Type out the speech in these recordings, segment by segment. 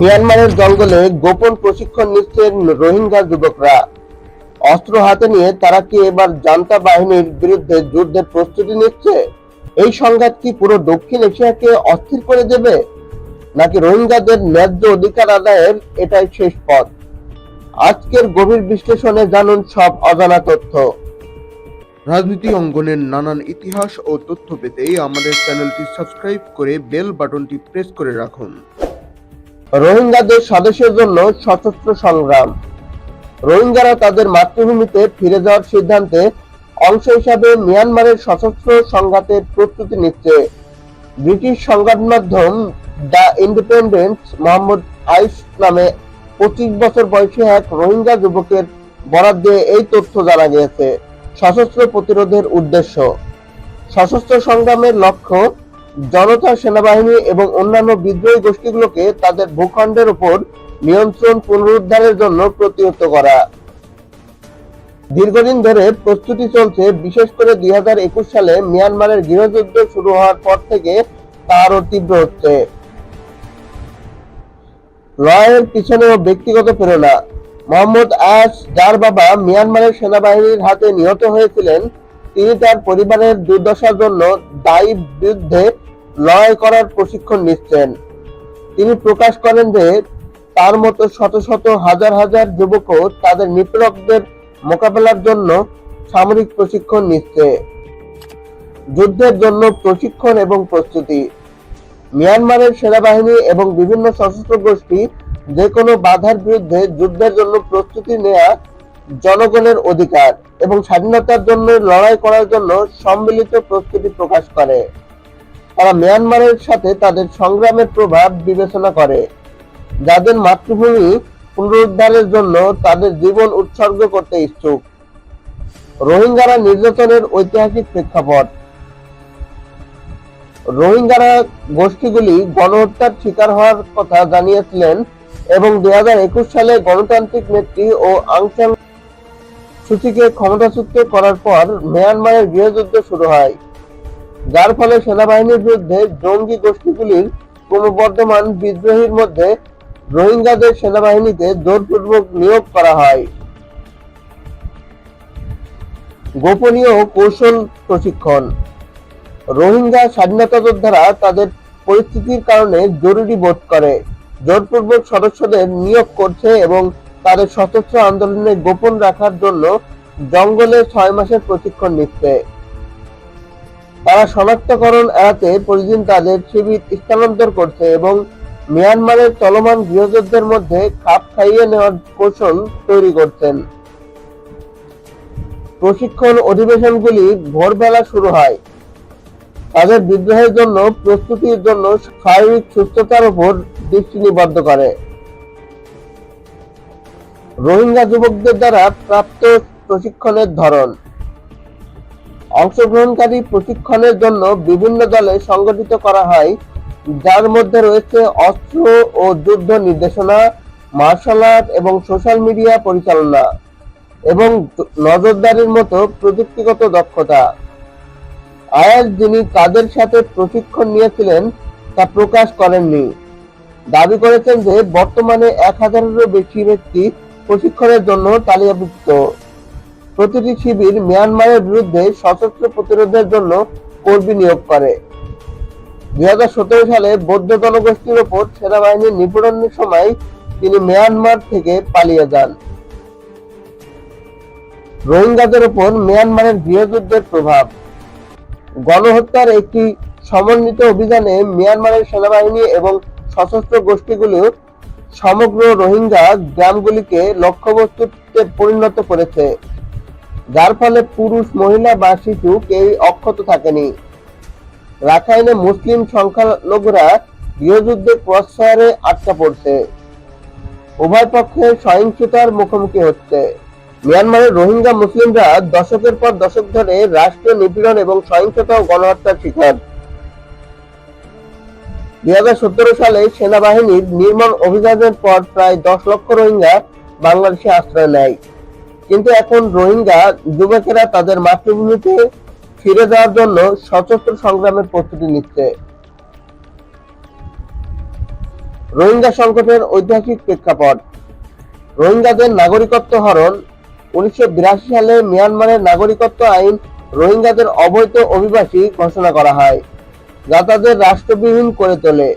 মিয়ানমারের জঙ্গলে গোপন প্রশিক্ষণ নিচ্ছেন রোহিঙ্গা যুবকরা। অস্ত্র হাতে নিয়ে তারা কি এবার জান্তা বাহিনীর বিরুদ্ধে যুদ্ধের প্রস্তুতি নিচ্ছে? এই সংঘাত কি পুরো দক্ষিণ এশিয়াকে অস্থির করে দেবে? নাকি রোহিঙ্গাদের ন্যায্য অধিকার আদায়ের এটাই শেষ পথ? আজকের গভীর বিশ্লেষণে জানুন সব অজানা তথ্য। রাজনীতি অঙ্গনের নানান ইতিহাস ও তথ্য পেতে আমাদের চ্যানেলটি সাবস্ক্রাইব করে বেল বাটনটি প্রেস করে রাখুন। রোহিঙ্গাদের স্বদেশের জন্য সশস্ত্র সংগ্রাম। রোহিঙ্গারা তাদের মাতৃভূমিতে ফিরে যাওয়ার সিদ্ধান্তে অংশ হিসাবে মিয়ানমারের সশস্ত্র সংঘাতের প্রস্তুতি নিচ্ছে। ব্রিটিশ সংবাদ মাধ্যম দ্য ইন্ডিপেন্ডেন্ট মোহাম্মদ আইস নামে পঁচিশ বছর বয়সী এক রোহিঙ্গা যুবকের বরাদ দিয়ে এই তথ্য জানা গিয়েছে। সশস্ত্র প্রতিরোধের উদ্দেশ্য। সশস্ত্র সংগ্রামের লক্ষ্য জনতা সেনাবাহিনী এবং অন্যান্য বিদ্রোহী গোষ্ঠীগুলোকে তাদের ভূখণ্ডের উপর নিয়ন্ত্রণ পুনরুদ্ধারের জন্য প্রতিহত করা। দীর্ঘদিন ধরে প্রস্তুতি চলছে, বিশেষ করে দুই সালে মিয়ানমারের গৃহযুদ্ধ শুরু হওয়ার পর থেকে তা আরও তীব্র হচ্ছে। লয়ের পিছনেও ব্যক্তিগত প্রেরণা। মোহাম্মদ আস যার বাবা মিয়ানমারের সেনাবাহিনীর হাতে নিহত হয়েছিলেন তিনি তার পরিবারের দুর্দশার জন্য দায়ী বিরুদ্ধে লড়াই করার প্রশিক্ষণ নিচ্ছেন। তিনি প্রকাশ করেন যে, তার মতো শত শত হাজার হাজার যুবকও তাদের নিপীড়কদের মোকাবেলার জন্য সামরিক প্রশিক্ষণ নিচ্ছে। যুদ্ধের জন্য প্রশিক্ষণ এবং প্রস্তুতি। মিয়ানমারের সেনাবাহিনী এবং বিভিন্ন সশস্ত্র গোষ্ঠী যে কোনো বাধার বিরুদ্ধে যুদ্ধের জন্য প্রস্তুতি নেওয়া জনগণের অধিকার এবং স্বাধীনতার জন্য লড়াই করার জন্য সম্মিলিত প্রস্তুতি প্রকাশ করে। তারা মিয়ানমারের সাথে তাদের সংগ্রামের প্রভাব বিবেচনা করে, যাদের মাতৃভূমি পুনরুদ্ধারের জন্য তাদের জীবন উৎসর্গ করতে ইচ্ছুক। রোহিঙ্গারা নির্যাতনের ঐতিহাসিক প্রেক্ষাপট। রোহিঙ্গারা গোষ্ঠীগুলি গণহত্যার শিকার হওয়ার কথা জানিয়েছিলেন এবং দু হাজার একুশ সালে গণতান্ত্রিক নেত্রী ও আংসাং সূচিকে ক্ষমতাচ্যুত করার পর মিয়ানমারের গৃহযুদ্ধ শুরু হয়। যার ফলে সেনাবাহিনীর বিরুদ্ধে জঙ্গি গোষ্ঠীগুলির ক্রমবর্ধমান বিদ্রোহীর মধ্যে রোহিঙ্গাদের সেনাবাহিনীতে জোরপূর্বক নিয়োগ করা হয়। গোপনীয় কৌশল প্রশিক্ষণ। রোহিঙ্গা স্বাধীনতা যোদ্ধারা তাদের পরিস্থিতির কারণে জরুরি বোধ করে। জোরপূর্বক সদস্যদের নিয়োগ করছে এবং তাদের সশস্ত্র আন্দোলনে গোপন রাখার জন্য জঙ্গলে ছয় মাসের প্রশিক্ষণ নিচ্ছে। তারা শনাক্তকরণ এড়াতে প্রতিদিন তাদের শিবির স্থানান্তর করছে এবং মিয়ানমারের চলমান গৃহযুদ্ধের মধ্যে খাপ খাইয়ে নেওয়ার কৌশল তৈরি করছেন। প্রশিক্ষণ অধিবেশনগুলি ভোরবেলা শুরু হয়। তাদের বিদ্রোহের জন্য প্রস্তুতির জন্য শারীরিক সুস্থতার উপর দৃষ্টি নিবদ্ধ করে। রোহিঙ্গা যুবকদের দ্বারা প্রাপ্ত প্রশিক্ষণের ধরন। অংশগ্রহণকারী প্রশিক্ষণের জন্য বিভিন্ন দলে সংগঠিত করা হয়, যার মধ্যে রয়েছে অস্ত্র ও যুদ্ধ নির্দেশনা, মার্শাল আর্ট এবং সোশ্যাল মিডিয়া পরিচালনা এবং নজরদারির মতো প্রযুক্তিগত দক্ষতা। আয়াস যিনি কাদের সাথে প্রশিক্ষণ নিয়েছিলেন, তা প্রকাশ করেননি। দাবি করেছেন যে, বর্তমানে এক হাজারেরও বেশি ব্যক্তি প্রশিক্ষণের জন্য তালিকাভুক্ত। প্রতিটি শিবির মিয়ানমারের বিরুদ্ধে সশস্ত্র প্রতিরোধের জন্য কর্মী নিয়োগ করে। দুই সালে বৌদ্ধ জনগোষ্ঠীর ওপর সেনাবাহিনীর নিপীড়নের সময় তিনি মিয়ানমার থেকে পালিয়ে যান। রোহিঙ্গাদের উপর মিয়ানমারের গৃহযুদ্ধের প্রভাব। গণহত্যার একটি সমন্বিত অভিযানে মিয়ানমারের সেনাবাহিনী এবং সশস্ত্র গোষ্ঠীগুলো সমগ্র রোহিঙ্গা গ্রামগুলিকে লক্ষ্যবস্তুতে পরিণত করেছে, যার ফলে পুরুষ, মহিলা বা শিশু কেউই অক্ষত থাকেনি। রাখাইনে মুসলিম সংখ্যালঘুরা গৃহযুদ্ধে ক্রসফায়ারে আটকা পড়ছে। উভয় পক্ষে সহিংসতার মুখোমুখি হচ্ছে। মিয়ানমারের রোহিঙ্গা মুসলিমরা দশকের পর দশক ধরে রাষ্ট্রীয় নিপীড়ন এবং সহিংসতা ও গণহত্যার শিকার। দুই হাজার সতেরো সালে সেনাবাহিনীর নির্মাণ অভিযানের পর প্রায় দশ লক্ষ রোহিঙ্গা বাংলাদেশে আশ্রয় নেয়। কিন্তু এখন রোহিঙ্গা যুবকেরা তাদের মাতৃভূমিতে ফিরে যাওয়ার জন্য সশস্ত্র সংগ্রামের প্রস্তুতি নিচ্ছে। রোহিঙ্গা সংকটের ঐতিহাসিক প্রেক্ষাপট। রোহিঙ্গাদের নাগরিকত্ব হরণ। উনিশশো বিরাশি সালে মিয়ানমারের নাগরিকত্ব আইন রোহিঙ্গাদের অবৈধ অভিবাসী ঘোষণা করা হয়। যা তাদের রাষ্ট্রবিহীন করে তোলে।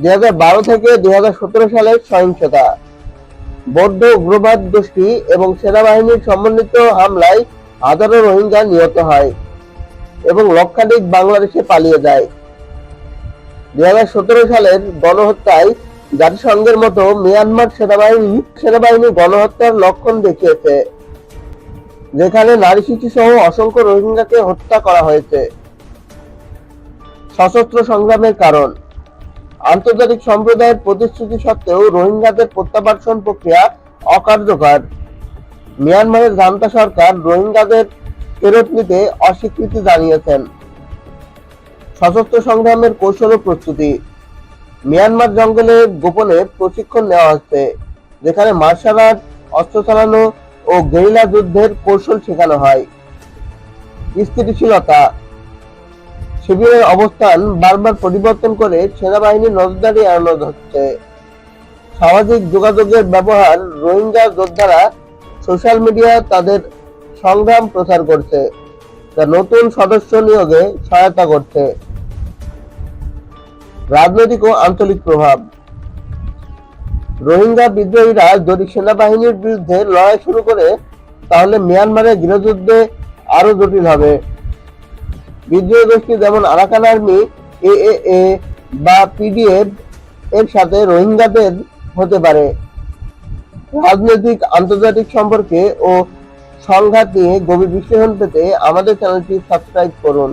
দু হাজার বারো থেকে দুই সালের সহিংসতা। বৌদ্ধ উগ্রবাদ গোষ্ঠী এবং সেনাবাহিনীর সমন্বিত হামলায় হাজারো রোহিঙ্গা নিহত হয় এবং লক্ষাধিক বাংলাদেশে পালিয়ে যায়। দুই হাজার সতেরো সালের গণহত্যায় জাতিসংঘের মতো মিয়ানমার সেনাবাহিনী সেনাবাহিনী গণহত্যার লক্ষণ দেখিয়েছে, যেখানে নারী শিশু সহ অসংখ্য রোহিঙ্গাকে হত্যা করা হয়েছে। সশস্ত্র সংগ্রামের কারণ। আন্তর্জাতিক সম্প্রদায়ের প্রতিশ্রুতি সত্ত্বেও রোহিঙ্গাদের প্রত্যাবর্ষণ প্রক্রিয়া অকার্যকর। মিয়ানমারের জান্তা সরকার রোহিঙ্গাদের ফেরত নিতে অস্বীকৃতি জানিয়েছেন। সশস্ত্র সংগ্রামের কৌশল প্রস্তুতি। মিয়ানমার জঙ্গলে গোপনে প্রশিক্ষণ নেওয়া হচ্ছে, যেখানে মার্শাল আর্ট, অস্ত্র চালানো ও গেরিলা যুদ্ধের কৌশল শেখানো হয়। স্থিতিশীলতা শিবিরের অবস্থান বারবার পরিবর্তন করে সেনাবাহিনীর নজরদারি এড়ানো হচ্ছে। সামাজিক যোগাযোগের ব্যবহার রোহিঙ্গা যোদ্ধারা সোশ্যাল মিডিয়া তাদের সংগ্রাম প্রচার করছে, যা নতুন সদস্য নিয়োগে সহায়তা করছে। রাজনৈতিক ও আঞ্চলিক প্রভাব। রোহিঙ্গা বিদ্রোহীরা যদি সেনাবাহিনীর বিরুদ্ধে লড়াই শুরু করে, তাহলে মিয়ানমারের গৃহযুদ্ধে আরও জটিল হবে। বিদ্রোহী গোষ্ঠী যেমন আরাকান আর্মি এ এ বা পিডিএফ এর সাথে রোহিঙ্গাদের হতে পারে। রাজনৈতিক, আন্তর্জাতিক সম্পর্কে ও সংঘাত নিয়ে গভীর বিশ্লেষণ পেতে আমাদের চ্যানেলটি সাবস্ক্রাইব করুন।